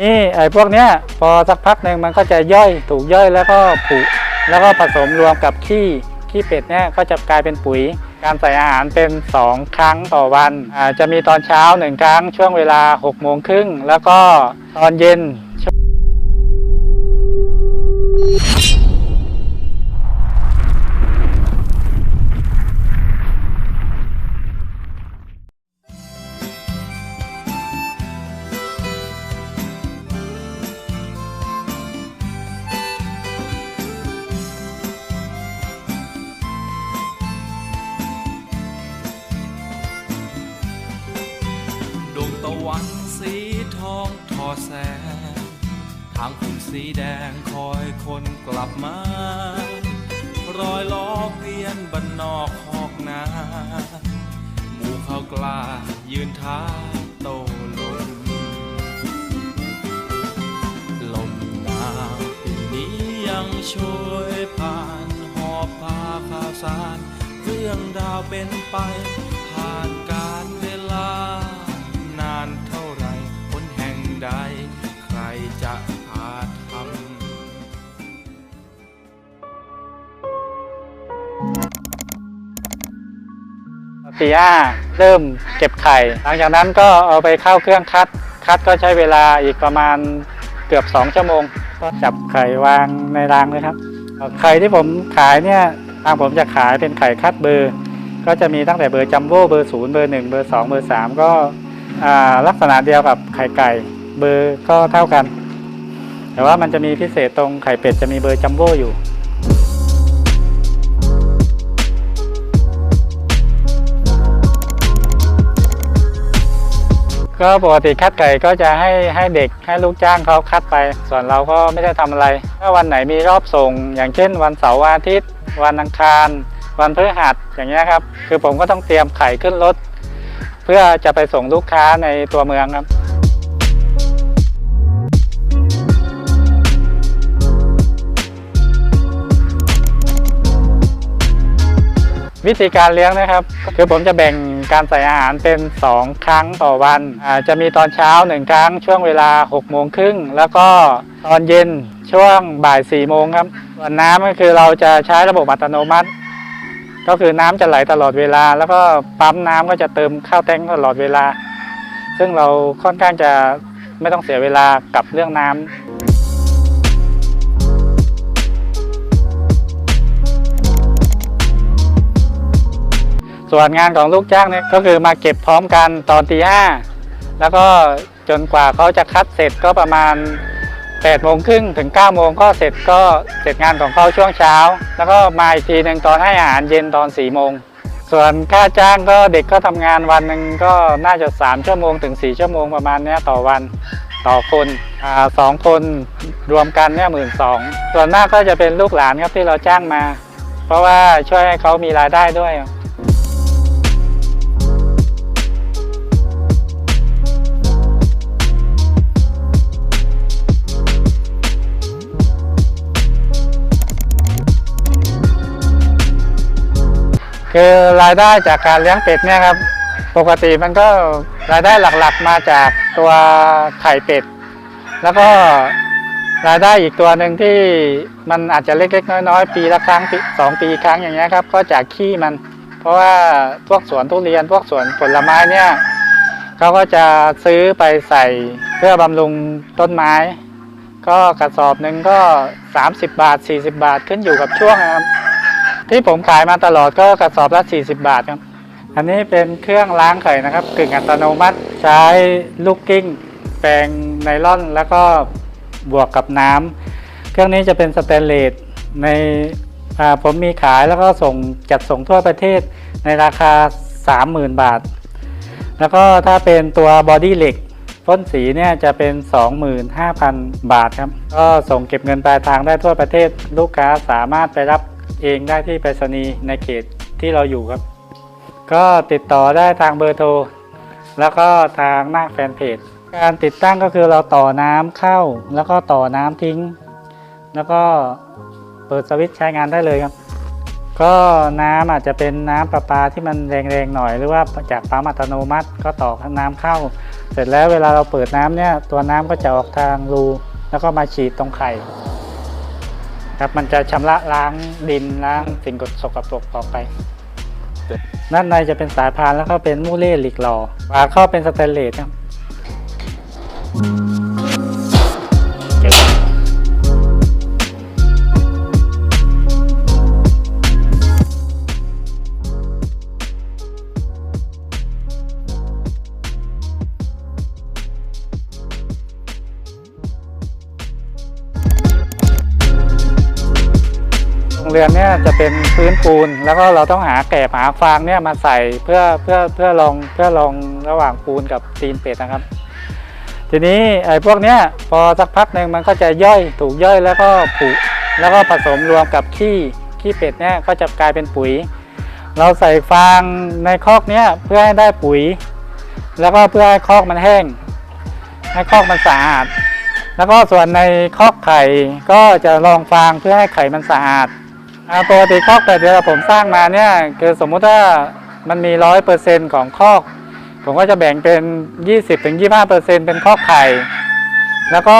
นี่ไอ้พวกเนี้ยพอสักพักหนึ่งมันก็จะย่อยถูกย่อยแล้วก็ผุแล้วก็ผสมรวมกับขี้ขี้เป็ดเนี่ยก็จะกลายเป็นปุ๋ย การใส่อาหารเป็น 2 ครั้งต่อวันอ่าจะมีตอนเช้า 1 ครั้งช่วงเวลา6โมงครึ่งแล้วก็ตอนเย็น สีทองทอแสง ทางคุณสีแดงคอยคนกลับมา รอยล้อเวียนบนนอกหอกนาหมู่เขากล้ายืนท้าโตลมลมหนาวปีนี้ยังช่วยผ่านหอบพาข่าวสาร เรื่องราวเป็นไป ตีห้าเริ่มเก็บไข่ หลังจากนั้นก็เอาไปเข้าเครื่องคัด คัดก็ใช้เวลาอีกประมาณเกือบ 2 ชั่วโมง ก็จับไข่วางในรางเลยครับ ไข่ที่ผมขายเนี่ยทางผมจะขายเป็นไข่คัดเบอร์ ก็จะมีตั้งแต่เบอร์จัมโบ้เบอร์ศูนย์เบอร์หนึ่งเบอร์สองเบอร์สามก็ลักษณะเดียวกับไข่ไก่เบอร์ก็เท่ากัน แต่ว่ามันจะมีพิเศษตรงไข่เป็ดจะมีเบอร์จัมโบ้อยู่ ก็ปกติคัดไก่ก็จะให้ให้เด็กให้ลูกจ้างเขาคัดไป ส่วนเราก็ไม่ได้ทำอะไร ถ้าวันไหนมีรอบส่ง อย่างเช่น วันเสาร์วันอาทิตย์ วันอังคาร วันพฤหัสอย่างเงี้ยครับ คือผมก็ต้องเตรียมไข่ขึ้นรถ เพื่อจะไปส่งลูกค้าในตัวเมืองครับวิธีการเลี้ยงนะครับ คือผมจะแบ่ง การใส่อาหารเป็น 2 ครั้งต่อวันอ่าจะมีตอนเช้า 1 ครั้ง ช่วงเวลา6โมงครึ่งแล้วก็ตอนเย็นช่วงบ่าย4โมงครับส่วนน้ำก็คือเราจะใช้ระบบอัตโนมัติ ก็คือน้ำจะไหลตลอดเวลา แล้วก็ปั๊มน้ำก็จะเติมเข้าแทงตลอดเวลา ซึ่งเราค่อนข้างจะไม่ต้องเสียเวลากับเรื่องน้ำ ส่วนงานของลูกจ้างเนี่ยก็คือมาเก็บพร้อมกันตอนตีห้าแล้วก็จนกว่าเขาจะคัดเสร็จก็ประมาณ8โมงครึ่งถึง9โมงก็เสร็จก็เสร็จงานของเขาช่วงเช้า แล้วก็มาอีกทีหนึ่งตอนให้อาหารเย็นตอน4โมงส่วนค่าจ้างก็เด็กก็ทำงานวันหนึ่งก็น่าจะ 3 ชั่วโมงถึง 4 ชั่วโมงประมาณนี้ต่อวันต่อคนอสองคนรวมกันเนี่ยหมื่นสองส่วนมากก็จะเป็นลูกหลานครับที่เราจ้างมา เพราะว่าช่วยให้เขามีรายได้ด้วย คือรายได้จากการเลี้ยงเป็ดเนี่ยครับ ปกติมันก็รายได้หลักๆมาจากตัวไข่เป็ด แล้วก็รายได้อีกตัวหนึ่งที่มันอาจจะเล็กๆน้อยๆ ปีละครั้งปีสองปีครั้งอย่างเงี้ยครับ ก็จากขี้มัน เพราะว่าพวกสวนทุเรียนพวกสวนผลไม้เนี่ยเขาก็จะซื้อไปใส่เพื่อบำรุงต้นไม้ ก็กระสอบหนึ่งก็ 30 บาท 40 บาทขึ้นอยู่กับช่วงนะครับ ที่ผมขายมาตลอดก็กระสอบละ 40 บาทครับ อันนี้เป็นเครื่องล้างไข่นะครับกึ่งอัตโนมัติใช้ลูกกิ้ง แปรงไนล่อน แล้วก็บวกกับน้ำเครื่องนี้จะเป็นสเตนเลสในผมมีขายแล้วก็ส่งจัดส่งทั่วประเทศในราคา 30,000 บาท แล้วก็ถ้าเป็นตัวบอดี้เหล็กพ่นสีเนี่ยจะเป็น 25,000 บาทครับ ก็ส่งเก็บเงินปลายทางได้ทั่วประเทศลูกค้าสามารถไปรับ เองได้ที่ไปรษณีย์ในเขตที่เราอยู่ครับ ก็ติดต่อได้ทางเบอร์โทร แล้วก็ทางหน้าแฟนเพจ การติดตั้งก็คือเราต่อน้ำเข้า แล้วก็ต่อน้ำทิ้ง แล้วก็เปิดสวิตช์ใช้งานได้เลยครับ ก็น้ำอาจจะเป็นน้ำประปาที่มันแรงๆหน่อย หรือว่าจากปั๊มอัตโนมัติก็ต่อน้ำเข้า เสร็จแล้วเวลาเราเปิดน้ำเนี่ยตัวน้ำก็จะออกทางรูแล้วก็มาฉีดตรงไข่ ครับมันจะชำระล้างดินล้างสิ่งกดสกปรกออกไปด้านในจะเป็นสายพานแล้วก็เป็นมูเล่หลิกหล่อฝาเข้าเป็นสเตนเลสครับ เรือนเนี่ยจะเป็นพื้นปูน แล้วก็เราต้องหาแกบหาฟางเนี่ยมาใส่เพื่อเพื่อเพื่อลองเพื่อลองระหว่างปูนกับตีนเป็ดนะครับ ทีนี้ไอ้พวกเนี้ยพอสักพักหนึ่งมันก็จะย่อยถูกย่อยแล้วก็ผุแล้วก็ผสมรวมกับขี้ขี้เป็ดเนี่ยก็จะกลายเป็นปุ๋ย เราใส่ฟางในคอกเนี้ยเพื่อให้ได้ปุ๋ย แล้วก็เพื่อให้คอกมันแห้ง ให้คอกมันสะอาดแล้วก็ส่วนในคอกไข่ก็จะรองฟางเพื่อให้ไข่มันสะอาด ปกติคอกแต่เดียวผมสร้างมาเนี่ยคือสมมุติว่ามันมีร้อยเปอร์เซ็นของคอก ผมก็จะแบ่งเป็น 20-25%เป็นคอกไข่แล้วก็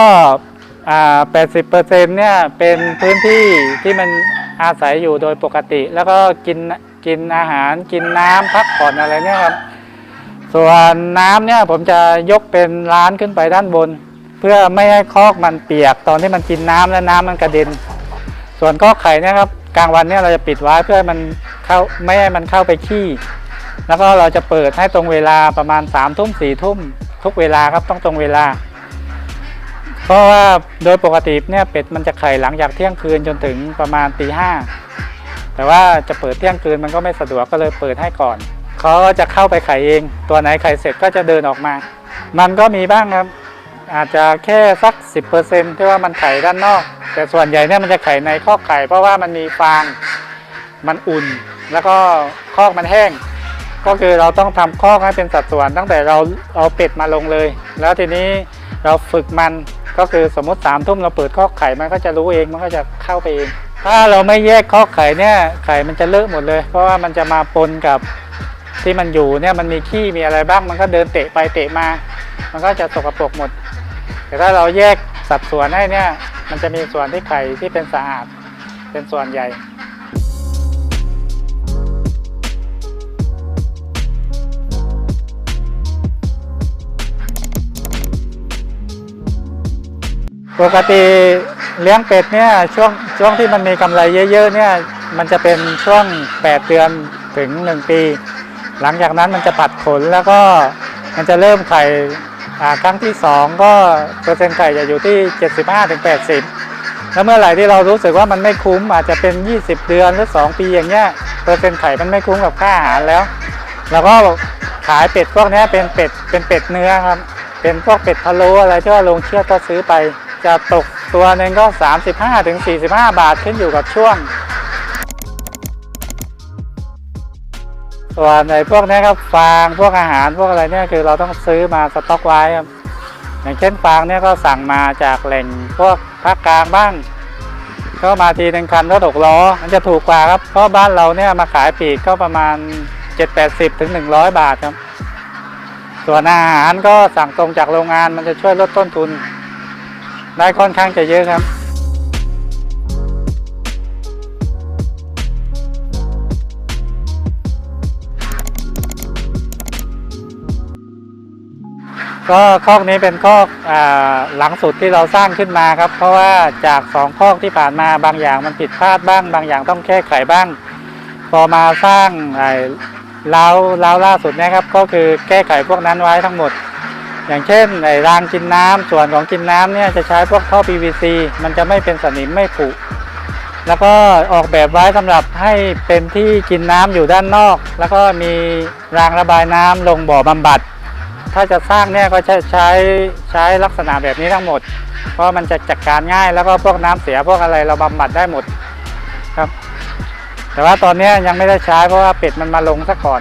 อ่า80%เนี่ยเป็นพื้นที่ที่มันอาศัยอยู่โดยปกติ แล้วก็กินกินอาหารกินน้ำพักผ่อนอะไรเนี่ยครับส่วนน้ำเนี่ยผมจะยกเป็นร้านขึ้นไปด้านบน เพื่อไม่ให้คอกมันเปียกตอนที่มันกินน้ำและน้ำมันกระเด็น ส่วนคอกไข่เนี่ยครับ กลางวันเนี่ยเราจะปิดไว้เพื่อให้มันเข้าไม่ให้มันเข้าไปขี้ แล้วก็เราจะเปิดให้ตรงเวลาประมาณ3ามทุ่มสี่ทุ่มทุกเวลาครับต้องตรงเวลา เพราะว่าโดยปกติเนี่ยเป็ดมันจะไข่หลังจากเที่ยงคืนจนถึงประมาณตีห้าแต่ว่าจะเปิดเที่ยงคืนมันก็ไม่สะดวกก็เลยเปิดให้ก่อนเขาจะเข้าไปไข่เอง ตัวไหนไข่เสร็จก็จะเดินออกมา มันก็มีบ้างครับ อาจจะแค่สัก 10%ที่ว่ามันไข่ด้านนอก แต่ส่วนใหญ่เนี่ยมันจะไข่ในคอกไข่เพราะว่ามันมีฟางมันอุ่น แล้วก็คอกมันแห้ง ก็คือเราต้องทำคอกให้เป็นสัดส่วน ตั้งแต่เราเอาเป็ดมาลงเลย แล้วทีนี้เราฝึกมันก็คือสมมติสามทุ่มเราเปิดคอกไข่มันก็จะรู้เองมันก็จะเข้าไปเอง ถ้าเราไม่แยกคอกไข่เนี่ยไข่มันจะเลอะหมดเลย เพราะว่ามันจะมาปนกับที่มันอยู่เนี่ยมันมีขี้มีอะไรบ้างมันก็เดินเตะไปเตะมา มันก็จะสกปรกหมด แต่ถ้าเราแยก สัดส่วนให้เนี่ยมันจะมีส่วนที่ไข่ที่เป็นสะอาดเป็นส่วนใหญ่ ปกติเลี้ยงเป็ดเนี่ยช่วงช่วงที่มันมีกำไรเยอะๆเนี่ยมันจะเป็นช่วง 8 เดือนถึง 1 ปี หลังจากนั้นมันจะปัดขนแล้วก็มันจะเริ่มไข่ ครั้งที่ 2 ก็เปอร์เซ็นต์ไข่จะอยู่ที่ 75-80 แล้วเมื่อไหร่ที่เรารู้สึกว่ามันไม่คุ้มอาจจะเป็น 20 เดือนหรือ 2 ปีอย่างเงี้ยเปอร์เซ็นต์ไข่มันไม่คุ้มกับค่าอาหารแล้วเราก็ขายเป็ดพวกนี้เป็นเป็ดเป็นเป็ดเนื้อครับ เป็นพวกเป็ดพะโล้อะไรที่ว่าลงเชือดก็ซื้อไป จะตกตัวหนึ่งก็ 35ถึง45 บาทขึ้นอยู่กับช่วง ส่วนในพวกนี้ครับฟางพวกอาหารพวกอะไรเนี่ยคือเราต้องซื้อมาสต็อกไว้ครับอย่างเช่นฟางเนี่ยก็สั่งมาจากแหล่งพวกภาคกลางบ้างก็มาทีหนึ่งคันรถหกล้อมันจะถูกกว่าครับเพราะบ้านเราเนี่ยมาขายปีกก็ประมาณ 7-80ถึง100 บาทครับ ส่วนอาหารก็สั่งตรงจากโรงงานมันจะช่วยลดต้นทุน ได้ค่อนข้างจะเยอะครับ ก็คอกนี้เป็นคอกอหลังสุดที่เราสร้างขึ้นมาครับ เพราะว่าจากสองคอกที่ผ่านมาบางอย่างมันผิดพลาดบ้าง บางอย่างต้องแก้ไขบ้าง พอมาสร้างไอ้เล้าเล้าล่าสุดนะครับ ก็คือแก้ไขพวกนั้นไว้ทั้งหมด อย่างเช่นไอ้รางกินน้ำส่วนของกินน้ำเนี่ยจะใช้พวกท่อ PVC มันจะไม่เป็นสนิมไม่ผุแล้วก็ออกแบบไว้สำหรับให้เป็นที่กินน้ำอยู่ด้านนอก แล้วก็มีรางระบายน้ำลงบ่อบำบัด ถ้าจะสร้างเนี่ยก็ใช้ใช้ใช้ลักษณะแบบนี้ทั้งหมด เพราะมันจะจัดการง่ายแล้วก็พวกน้ำเสียพวกอะไรเราบำบัดได้หมดครับ แต่ว่าตอนนี้ยังไม่ได้ใช้เพราะว่าเป็ดมันมาลงซะก่อน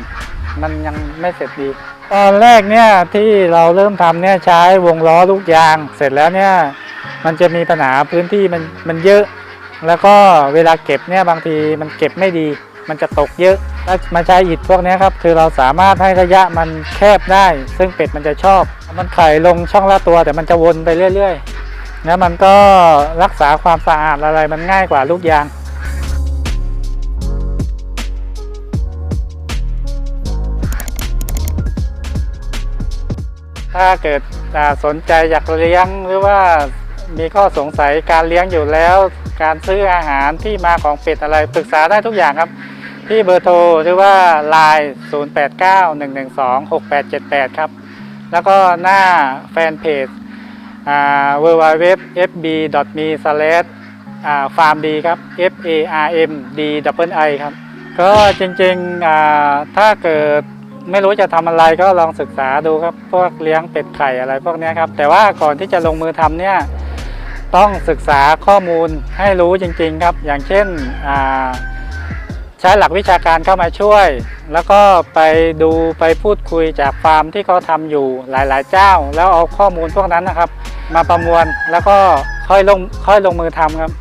มันยังไม่เสร็จดี ตอนแรกเนี่ยที่เราเริ่มทำเนี่ยใช้วงล้อลูกยาง เสร็จแล้วเนี่ยมันจะมีปัญหาพื้นที่มันมันเยอะ แล้วก็เวลาเก็บเนี่ยบางทีมันเก็บไม่ดี มันจะตกเยอะถ้ามาใช้อิฐพวกนี้ครับ คือเราสามารถให้ระยะมันแคบได้ ซึ่งเป็ดมันจะชอบ มันไข่ลงช่องละตัวแต่มันจะวนไปเรื่อยๆแล้วมันก็รักษาความสะอาดอะไรมันง่ายกว่าลูกยางถ้าเกิดสนใจอยากเลี้ยงหรือว่ามีข้อสงสัยการเลี้ยงอยู่แล้ว การซื้ออาหารที่มาของเป็ดอะไรปรึกษาได้ทุกอย่างครับ ที่เบอร์โทรหรือว่า Line 0891126878 ครับ แล้วก็หน้าแฟนเพจ www.fb.me slash farm d ครับ f a r m d double i ครับ ก็จริงๆถ้าเกิดไม่รู้จะทำอะไรก็ลองศึกษาดูครับ พวกเลี้ยงเป็ดไข่อะไรพวกนี้ครับ แต่ว่าก่อนที่จะลงมือทำเนี่ยต้องศึกษาข้อมูลให้รู้จริง ๆครับ อย่างเช่นอ่า ใช้หลักวิชาการเข้ามาช่วย แล้วก็ไปดูไปพูดคุยจากฟาร์มที่เขาทำอยู่หลายๆ เจ้า แล้วเอาข้อมูลพวกนั้นนะครับ มาประมวลแล้วก็ค่อยลงค่อยลงมือทำครับ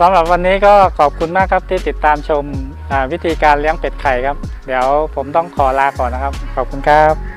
สำหรับวันนี้ก็ขอบคุณมากครับที่ติดตามชมวิธีการเลี้ยงเป็ดไข่ครับ เดี๋ยวผมต้องขอลาก่อนนะครับ ขอบคุณครับ